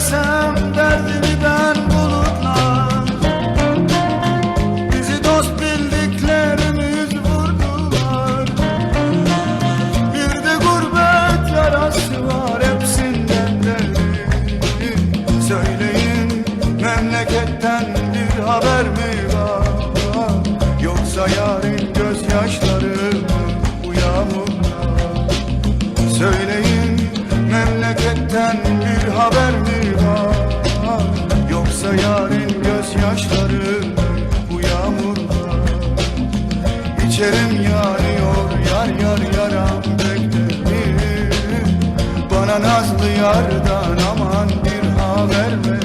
desem derdimi ben bulutla Bizi dost bildiklerimiz vurdular. Bir de gurbet yarası var hepsinden derin Söyleyin memleketten bir haber mi var? Yoksa yarın gözyaşları bu yağmurda Söyleyin memleketten İçerim yanıyor yar yar yaram beklerim Bana nazlı yardan aman bir haber ver.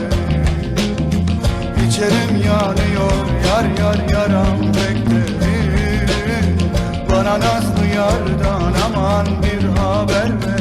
İçerim yanıyor yar yar yaram beklerim Bana nazlı yardan aman bir haber ver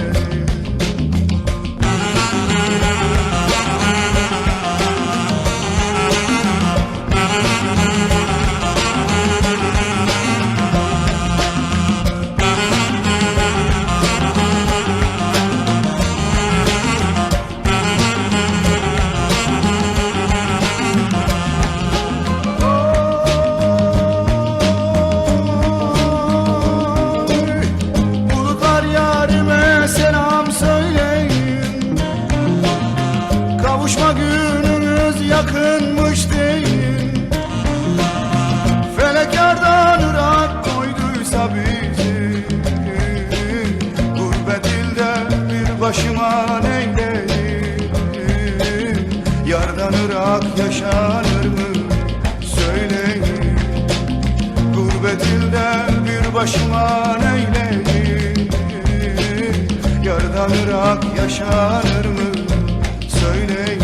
Kavuşma günümüz yakınmış deyin Felek yardan ırak koyduysa bizi. Gurbet ilde bir başıma neyleyim Yardan ırak yaşanır mı? Söyleyin. Gurbet ilde bir başıma neyleyim Yardan ırak yaşanır mı? Söyleyin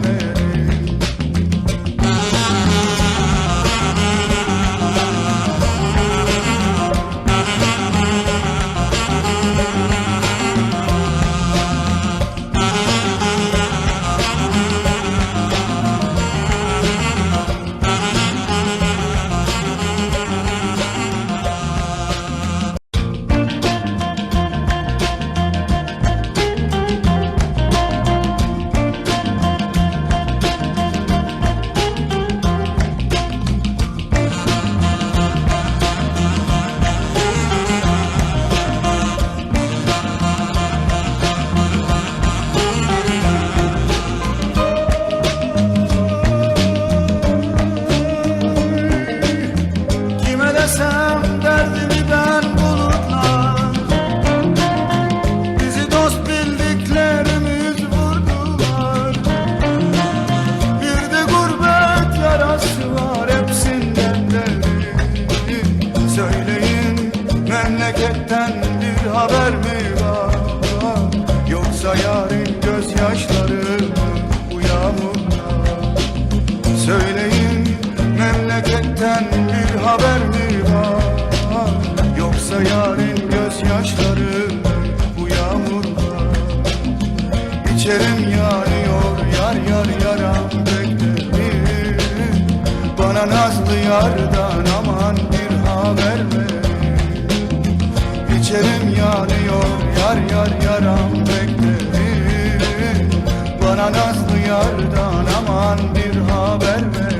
Söyleyin memleketten bir haber mi var? Yoksa yarın gözyaşları bu yağmurlar İçerim yanıyor yar yar yaram beklerim Bana nazlı yardan aman bir haber ver. İçerim yanıyor yar yar yaram beklerim Bana yardan aman bir haber ver.